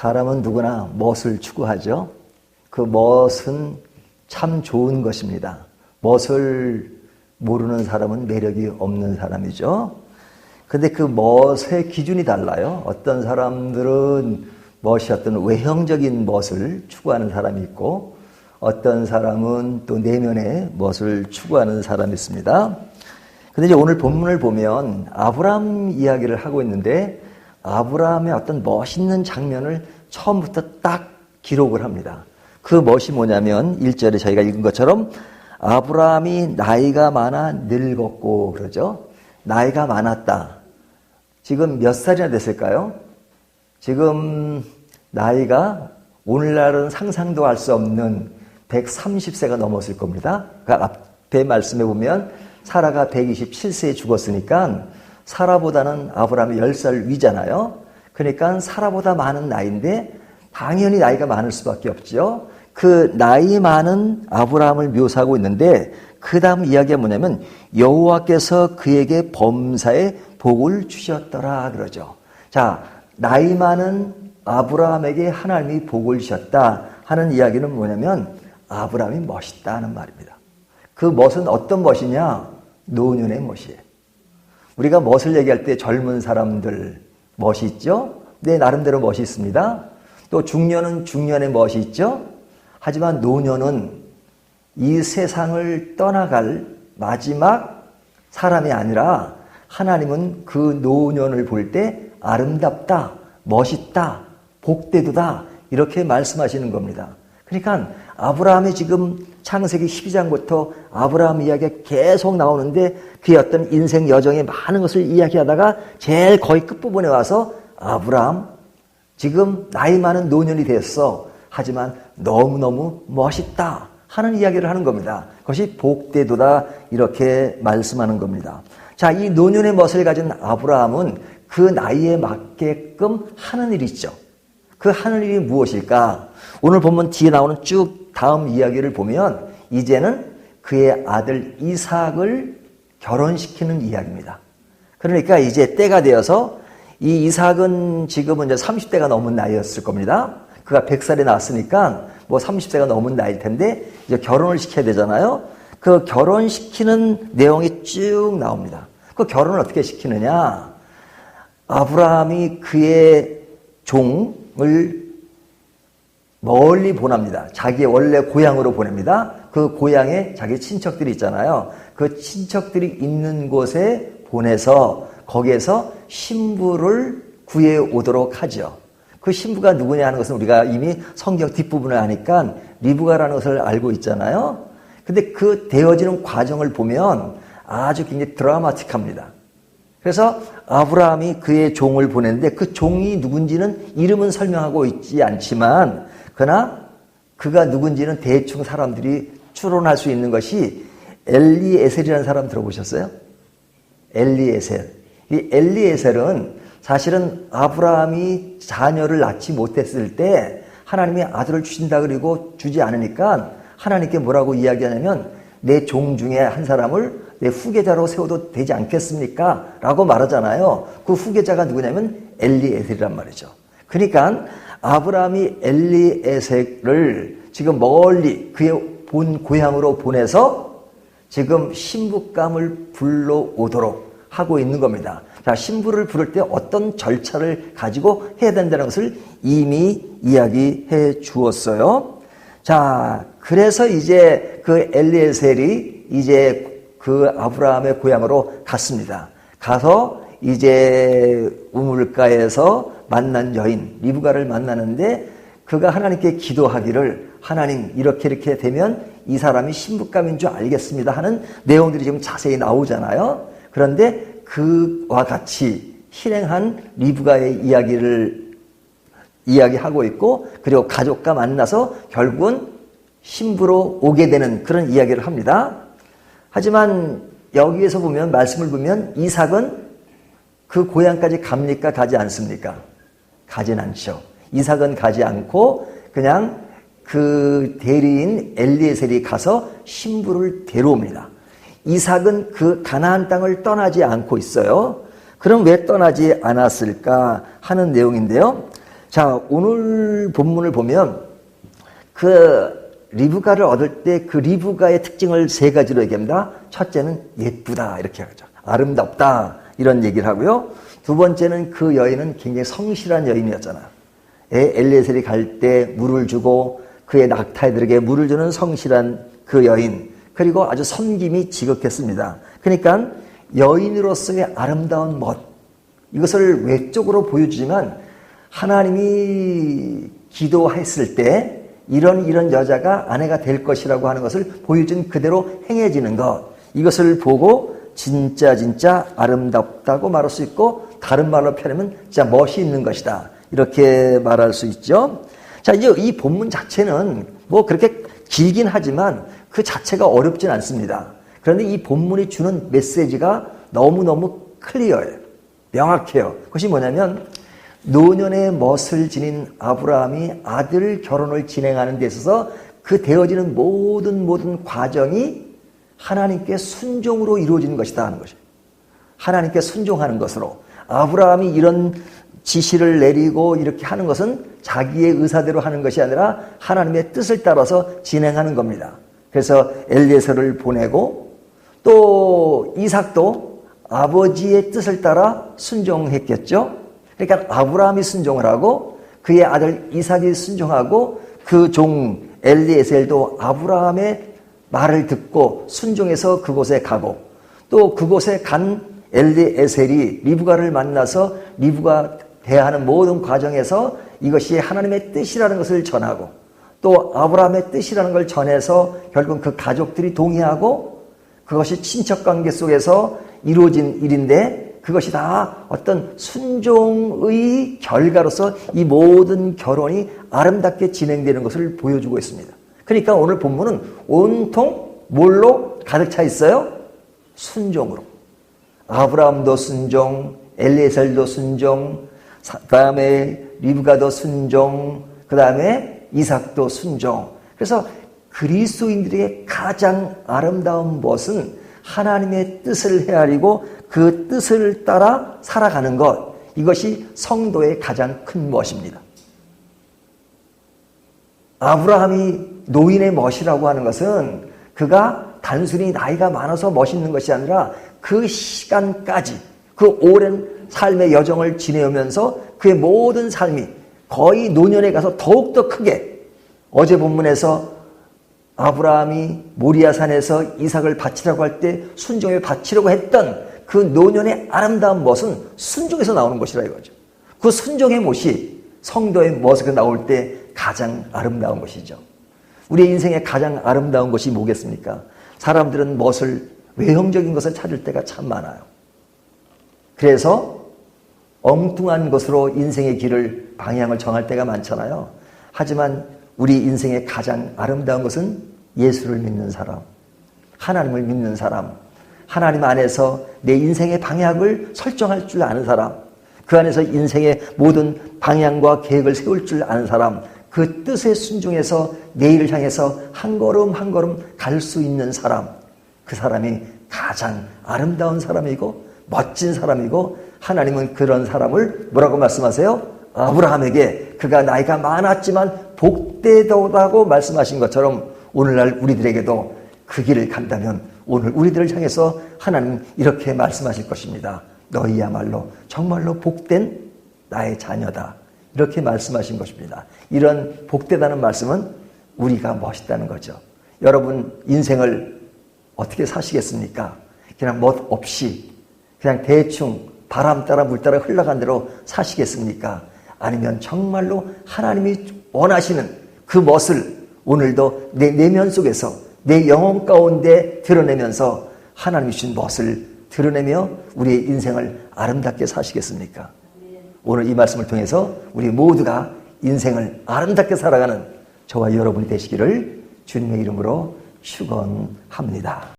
사람은 누구나 멋을 추구하죠. 그 멋은 참 좋은 것입니다. 멋을 모르는 사람은 매력이 없는 사람이죠. 근데 그 멋의 기준이 달라요. 어떤 사람들은 멋이 어떤 외형적인 멋을 추구하는 사람이 있고 어떤 사람은 또 내면의 멋을 추구하는 사람이 있습니다. 근데 이제 오늘 본문을 보면 아브라함 이야기를 하고 있는데 아브라함의 어떤 멋있는 장면을 처음부터 딱 기록을 합니다. 그 멋이 뭐냐면 1절에 저희가 읽은 것처럼 아브라함이 나이가 많아 늙었고 그러죠. 나이가 많았다. 지금 몇 살이나 됐을까요? 지금 나이가 오늘날은 상상도 할 수 없는 130세가 넘었을 겁니다. 그 앞에 말씀해 보면 사라가 127세에 죽었으니까 사라보다는 아브라함이 10살 위잖아요. 그러니까 사라보다 많은 나이인데 당연히 나이가 많을 수밖에 없죠. 그 나이 많은 아브라함을 묘사하고 있는데 그 다음 이야기가 뭐냐면 여호와께서 그에게 범사에 복을 주셨더라 그러죠. 자, 나이 많은 아브라함에게 하나님이 복을 주셨다 하는 이야기는 뭐냐면 아브라함이 멋있다는 말입니다. 그 멋은 어떤 멋이냐? 노년의 멋이에요. 우리가 멋을 얘기할 때 젊은 사람들 멋이 있죠? 네, 나름대로 멋이 있습니다. 또 중년은 중년의 멋이 있죠? 하지만 노년은 이 세상을 떠나갈 마지막 사람이 아니라 하나님은 그 노년을 볼 때 아름답다, 멋있다, 복되도다 이렇게 말씀하시는 겁니다. 그러니까 아브라함이 지금 창세기 12장부터 아브라함 이야기가 계속 나오는데 그의 어떤 인생 여정의 많은 것을 이야기하다가 제일 거의 끝부분에 와서 아브라함 지금 나이 많은 노년이 됐어. 하지만 너무너무 멋있다 하는 이야기를 하는 겁니다. 그것이 복되도다 이렇게 말씀하는 겁니다. 자, 이 노년의 멋을 가진 아브라함은 그 나이에 맞게끔 하는 일이 있죠. 그 하는 일이 무엇일까? 오늘 보면 뒤에 나오는 쭉 다음 이야기를 보면 이제는 그의 아들 이삭을 결혼시키는 이야기입니다. 그러니까 이제 때가 되어서 이 이삭은 지금은 이제 30대가 넘은 나이였을 겁니다. 그가 100살이 났으니까 뭐 30세가 넘은 나이일 텐데 이제 결혼을 시켜야 되잖아요. 그 결혼시키는 내용이 쭉 나옵니다. 그 결혼을 어떻게 시키느냐? 아브라함이 그의 종 을 멀리 보냅니다. 자기의 원래 고향으로 보냅니다. 그 고향에 자기 친척들이 있잖아요. 그 친척들이 있는 곳에 보내서 거기에서 신부를 구해 오도록 하죠. 그 신부가 누구냐 하는 것은 우리가 이미 성경 뒷부분을 아니까 리브가라는 것을 알고 있잖아요. 근데 그 되어지는 과정을 보면 아주 굉장히 드라마틱합니다. 그래서 아브라함이 그의 종을 보냈는데 그 종이 누군지는 이름은 설명하고 있지 않지만 그러나 그가 누군지는 대충 사람들이 추론할 수 있는 것이 엘리에셀이라는 사람 들어보셨어요? 엘리에셀. 이 엘리에셀은 사실은 아브라함이 자녀를 낳지 못했을 때 하나님이 아들을 주신다 그리고 주지 않으니까 하나님께 뭐라고 이야기하냐면 내 종 중에 한 사람을 내 후계자로 세워도 되지 않겠습니까? 라고 말하잖아요. 그 후계자가 누구냐면 엘리에셀이란 말이죠. 그러니까 아브라함이 엘리에셀을 지금 멀리 그의 본 고향으로 보내서 지금 신부감을 불러오도록 하고 있는 겁니다. 자, 신부를 부를 때 어떤 절차를 가지고 해야 된다는 것을 이미 이야기해 주었어요. 자, 그래서 이제 그 엘리에셀이 이제 그 아브라함의 고향으로 갔습니다. 가서 이제 우물가에서 만난 여인 리브가를 만나는데 그가 하나님께 기도하기를 하나님 이렇게 이렇게 되면 이 사람이 신부감인 줄 알겠습니다 하는 내용들이 지금 자세히 나오잖아요. 그런데 그와 같이 실행한 리브가의 이야기를 이야기하고 있고 그리고 가족과 만나서 결국은 신부로 오게 되는 그런 이야기를 합니다. 하지만 여기에서 보면 말씀을 보면 이삭은 그 고향까지 갑니까 가지 않습니까? 가진 않죠. 이삭은 가지 않고 그냥 그 대리인 엘리에셀이 가서 신부를 데려옵니다. 이삭은 그 가나안 땅을 떠나지 않고 있어요. 그럼 왜 떠나지 않았을까 하는 내용인데요. 자, 오늘 본문을 보면 그 리브가를 얻을 때 그 리브가의 특징을 세 가지로 얘기합니다. 첫째는 예쁘다 이렇게 하죠. 아름답다 이런 얘기를 하고요. 두 번째는 그 여인은 굉장히 성실한 여인이었잖아요. 엘리에셀이 갈 때 물을 주고 그의 낙타들에게 물을 주는 성실한 그 여인 그리고 아주 섬김이 지극했습니다. 그러니까 여인으로서의 아름다운 멋 이것을 외적으로 보여주지만 하나님이 기도했을 때 이런 이런 여자가 아내가 될 것이라고 하는 것을 보여준 그대로 행해지는 것 이것을 보고 진짜 진짜 아름답다고 말할 수 있고 다른 말로 표현하면 진짜 멋이 있는 것이다 이렇게 말할 수 있죠. 자 이제 이 본문 자체는 뭐 그렇게 길긴 하지만 그 자체가 어렵진 않습니다. 그런데 이 본문이 주는 메시지가 너무너무 클리어해요. 명확해요. 그것이 뭐냐면 노년의 멋을 지닌 아브라함이 아들 결혼을 진행하는 데 있어서 그 되어지는 모든 모든 과정이 하나님께 순종으로 이루어지는 것이다 하는 것이에요. 하나님께 순종하는 것으로 아브라함이 이런 지시를 내리고 이렇게 하는 것은 자기의 의사대로 하는 것이 아니라 하나님의 뜻을 따라서 진행하는 겁니다. 그래서 엘리에서를 보내고 또 이삭도 아버지의 뜻을 따라 순종했겠죠. 그러니까 아브라함이 순종을 하고 그의 아들 이삭이 순종하고 그 종 엘리에셀도 아브라함의 말을 듣고 순종해서 그곳에 가고 또 그곳에 간 엘리에셀이 리브가를 만나서 리브가 대하는 모든 과정에서 이것이 하나님의 뜻이라는 것을 전하고 또 아브라함의 뜻이라는 걸 전해서 결국 그 가족들이 동의하고 그것이 친척 관계 속에서 이루어진 일인데 그것이 다 어떤 순종의 결과로서 이 모든 결혼이 아름답게 진행되는 것을 보여주고 있습니다. 그러니까 오늘 본문은 온통 뭘로 가득 차 있어요? 순종으로. 아브라함도 순종, 엘리에셀도 순종, 그 다음에 리브가도 순종, 그 다음에 이삭도 순종. 그래서 그리스도인들에게 가장 아름다운 것은 하나님의 뜻을 헤아리고 그 뜻을 따라 살아가는 것. 이것이 성도의 가장 큰 멋입니다. 아브라함이 노인의 멋이라고 하는 것은 그가 단순히 나이가 많아서 멋있는 것이 아니라 그 시간까지 그 오랜 삶의 여정을 지내면서 그의 모든 삶이 거의 노년에 가서 더욱더 크게 어제 본문에서 아브라함이 모리아산에서 이삭을 바치라고 할 때 순종에 바치려고 했던 그 노년의 아름다운 멋은 순종에서 나오는 것이라 이거죠. 그 순종의 못이 성도의 멋으로 나올 때 가장 아름다운 것이죠. 우리의 인생에 가장 아름다운 것이 뭐겠습니까? 사람들은 멋을 외형적인 것을 찾을 때가 참 많아요. 그래서 엉뚱한 것으로 인생의 길을 방향을 정할 때가 많잖아요. 하지만 우리 인생의 가장 아름다운 것은 예수를 믿는 사람, 하나님을 믿는 사람, 하나님 안에서 내 인생의 방향을 설정할 줄 아는 사람, 그 안에서 인생의 모든 방향과 계획을 세울 줄 아는 사람, 그 뜻에 순종해서 내일을 향해서 한 걸음 한 걸음 갈 수 있는 사람, 그 사람이 가장 아름다운 사람이고 멋진 사람이고 하나님은 그런 사람을 뭐라고 말씀하세요? 아브라함에게 그가 나이가 많았지만 복되다고 말씀하신 것처럼 오늘날 우리들에게도 그 길을 간다면 오늘 우리들을 향해서 하나님 이렇게 말씀하실 것입니다. 너희야말로 정말로 복된 나의 자녀다. 이렇게 말씀하신 것입니다. 이런 복되다는 말씀은 우리가 멋있다는 거죠. 여러분 인생을 어떻게 사시겠습니까? 그냥 멋 없이 그냥 대충 바람 따라 물 따라 흘러간 대로 사시겠습니까? 아니면 정말로 하나님이 원하시는 그 멋을 오늘도 내 내면 속에서 내 영혼 가운데 드러내면서 하나님이 주신 멋을 드러내며 우리의 인생을 아름답게 사시겠습니까? 오늘 이 말씀을 통해서 우리 모두가 인생을 아름답게 살아가는 저와 여러분이 되시기를 주님의 이름으로 축원합니다.